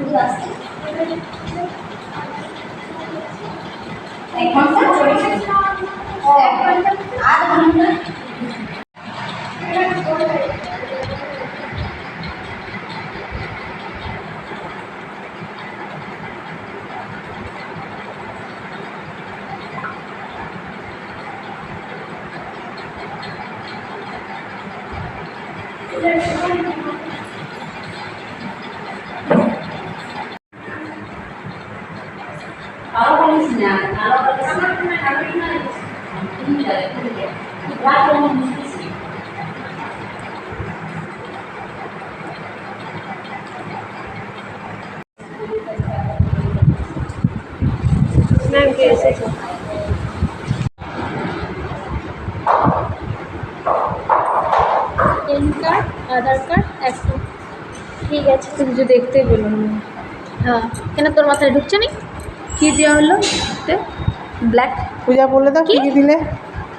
এক ঘণ্টা এক ঘণ্টা আধ ঘণ্টা কালো বলিস না কালো বলিস না কালো বলিস না তুমি যাবে তুমি যাবে রাত আমার মুশকিল ম্যাম কে এসেছে প্যান কার্ড আধার কার্ড একটা ঠিক আছে তো কিছু দেখতেই পেলাম না হ্যাঁ কেন তোর মাথায় ঢুকছে নি কি দেওয়া হলো? ব্ল্যাক পূজা বলে দাও কি? দিলে?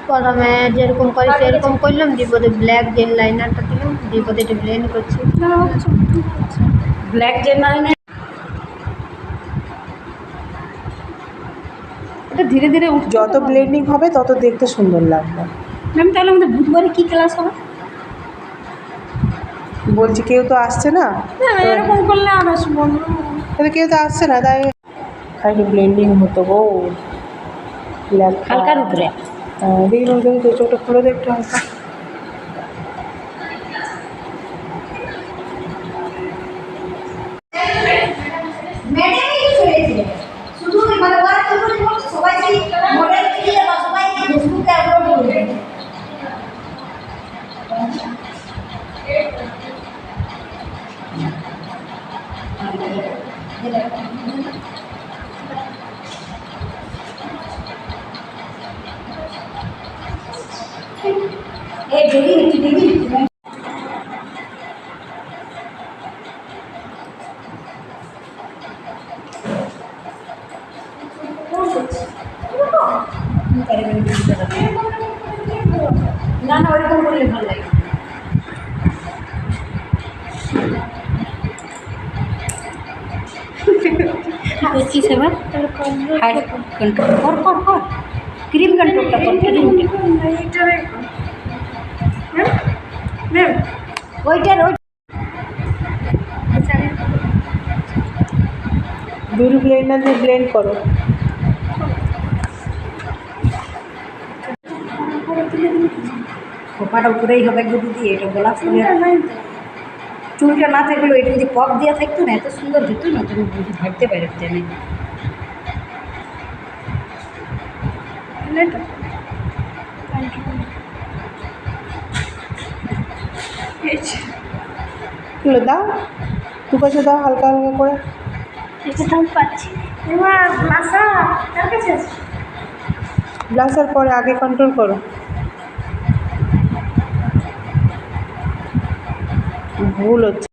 প্রথমে যেরকম করি সেরকম করলাম বিপদে ব্ল্যাক জেল লাইনারটা দিলাম বিপদে একটু ব্লেন্ড করছি। ব্ল্যাক জেনারেল এটা ধীরে ধীরে যত ব্লেন্ডিং হবে তত দেখতে সুন্দর লাগবে। ম্যাম তাহলে আমাদের বুধবারে কি ক্লাস হবে? বলছি কেউ তো আসছে না? এরকম করলে আর আসব তাহলে কেউ তো আসছে না তাই আর একটু ব্লেন্ডিং হতো গো ব্ল্যাক হালকার উপরে দেখি দেখি দেখি তো চোখটা খুলে দেখতে এই দেবী দেবী না না ওইরকম করলে ভালো লাগে পঁচিশ এবার হাইট কন্ট্রোল কর কর কর ক্রিম কন্ট্রোলটা কর ক্রিমটা ম্যাম ওইটার ওই বিউটি ব্লেন্ডার দিয়ে ব্লেন্ড করো। খোপাটা উপরেই হবে যদি দিয়ে এটা গোলাপ ফুলের। চুলটা না থাকলেও এটা যদি পপ দেওয়া থাকতো না এত সুন্দর হতো না তুমি বুঝে ভাবতে পারো জানি তুলে দাও। দু পাশে দাও হালকা হালকা করে। পাচ্ছি ব্লাসার পরে আগে কন্ট্রোল করো। ভুল হচ্ছে।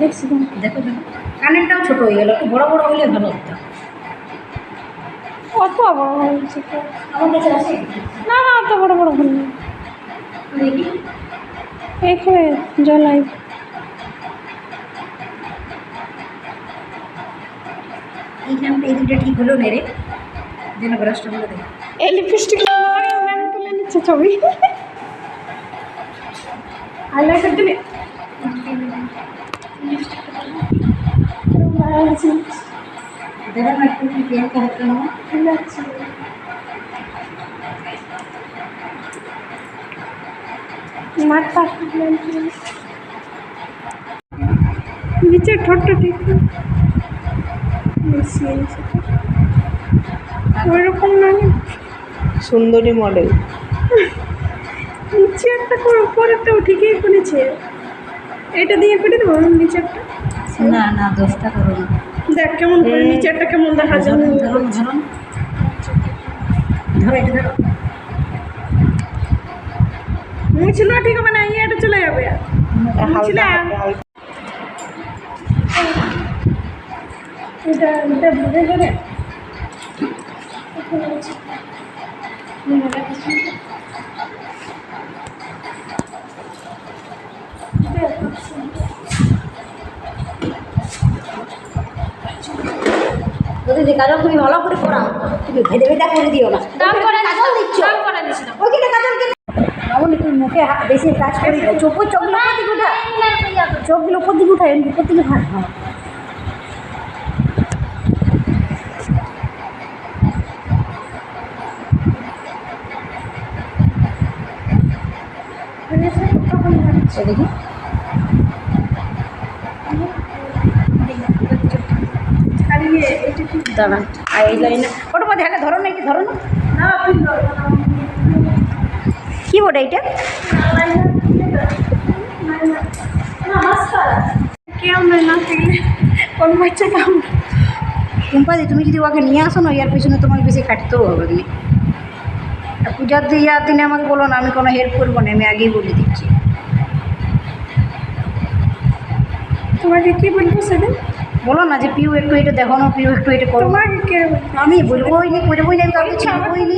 দেখছি দেখো দেখো কানেরটাও ছোট হয়ে গেল একটু বড় বড় হলে ভালো হতো। অত বড় হয়েছে আমার কাছে আছে? না না অত বড় বড় না দেখি এইখানটা এই দুটো ঠিক হলো নেড়ে। যেন ব্রাশটা এই লিপস্টিক ম্যাম তুলে নিচ্ছে ছবি। হাইলাইটার দিলে দেখো না একটু হাতটা নাও মাঠটা নিচে ঠোঁটটা ঠিক। ওইরকম না সুন্দরী মডেল। নিচে একটা করে উপরেরটাও ঠিকই করেছে এটা দিয়ে করে দেবো? নিচে একটা? না না দশটা করো না। দেখ কেমন করে নিচে একটা কেমন দেখা যায়। ধরুন ধরুন ধরুন। ধরো এটা ধরো। মুছিল ঠিক হবে না ইয়েটা চলে যাবে। হালকা এটা এটা বুঝে যাবে যদি কাজল তুমি ভালো করে করাও তুমি ভেদে ভেদা করে দিও না। কাজল দিচ্ছ? ওইখানে কাজল মামনি তুমি মুখে বেশি কাজ করি চোখ চোখগুলো উপর দিকে উঠা উপর দিকে উঠায়, উপর দিকে ভাগ হ্যাঁ। দেখি আর ইয়ে এটা কি দাঁড়া, আর এই লাইনে ওটা একটা ধরো না। একটু ধরো না কি বোর্ড এইটা না মাস্কারা কেউ নয় না থাকলে কোন বাচ্চা কাম টুম্পাদি তুমি যদি ওকে নিয়ে আসো না ইয়ার পিছনে তোমাকে বেশি খাটতেও হবে না। আর পূজার দিয়ে ইয়ার দিনে আমাকে বলো না আমি কোনো হেল্প করব না আমি আগেই বলে দিচ্ছি। তোমাকে কি বলব সেদিন? বলো না যে পিউ একটু এটা দেখো না পিউ একটু এটা করো। আমি বলব ওই নি করবোই না আমি কাউকে ছিড়বই নি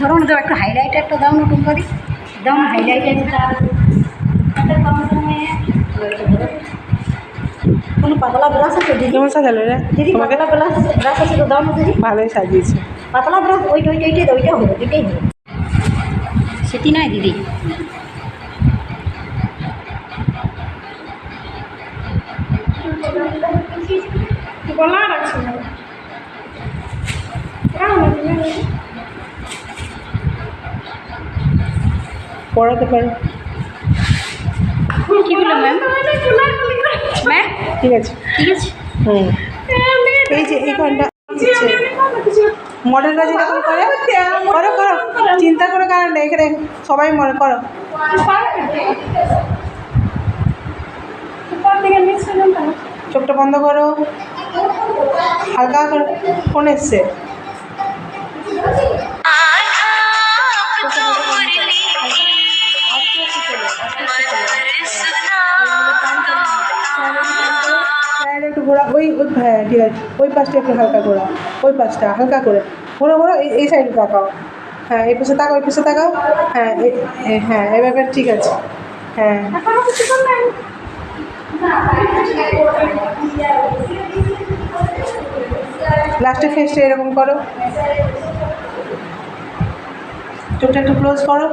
ধরো না ধরো একটু হাইলাইট একটা দাও না টুম্পাদি। দাও না হাইলাইট একটা কোনো পাতলা ব্রাশ আছে দিদি? কেমন সাজালো রে? দিদি পাতলা ব্রাশ ব্রাশ আছে তো দাও না দিদি। ভালোই সাজিয়েছে। পাতলা ব্রাশ ওইটা ওইটা ওইটাই দাও, ওইটা হবে ওইটাই হবে। সেটি নয় দিদি। পড়াতে পারো। কি ম্যাম ম্যাম ঠিক আছে। ঠিক আছে। হুম। এই যে এইখানটা মডেলরা যেরকম করে করো। করো চিন্তা করে কারণ নেই এখানে সবাই মনে করো। চোখটা বন্ধ করো। হালকা করে ফোন এসছে। সাইডে একটু ঘোরা ওই ওই হ্যাঁ ঠিক আছে। ওই পাশটা একটু হালকা ঘোরা। ওই পাশটা হালকা করে। ঘোরো ঘোরো এই- এই সাইডে তাকাও। হ্যাঁ এই পাশে তাকাও এই পাশে তাকাও। হ্যাঁ এ- হ্যাঁ এবার ঠিক আছে। হ্যাঁ। লাস্টে ফেসটা এরকম করো। চোখটা একটু ক্লোজ করো।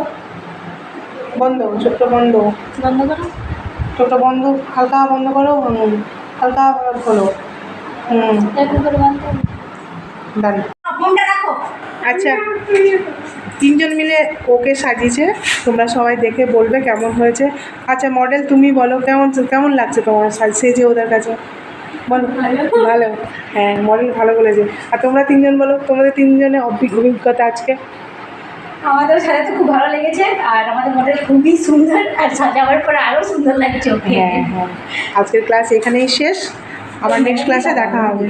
বন্ধ চোখটা বন্ধ। বন্ধ করো। চোখটা বন্ধ হালকা বন্ধ করো হুম হালকা খোলো। হুম। ডান ফোনটা রাখো। আচ্ছা তিনজন মিলে ওকে সাজিয়েছে। তোমরা সবাই দেখে বলবে কেমন হয়েছে। আচ্ছা মডেল তুমি বলো কেমন কেমন লাগছে তোমার সাজ সেজে ওদের কাছে? বলো। ভালো। হ্যাঁ মডেল ভালো বলেছে। আর তোমরা তিনজন বলো তোমাদের তিনজনের অভি- অভিজ্ঞতা আজকে। আমাদের সাথে তো খুব ভালো লেগেছে আর আমাদের মডেল খুবই সুন্দর আর সাজাবার পরে আরও সুন্দর লাগছে হ্যাঁ হ্যাঁ। আজকের ক্লাস এখানেই শেষ। আবার নেক্সট ক্লাসে দেখা হবে।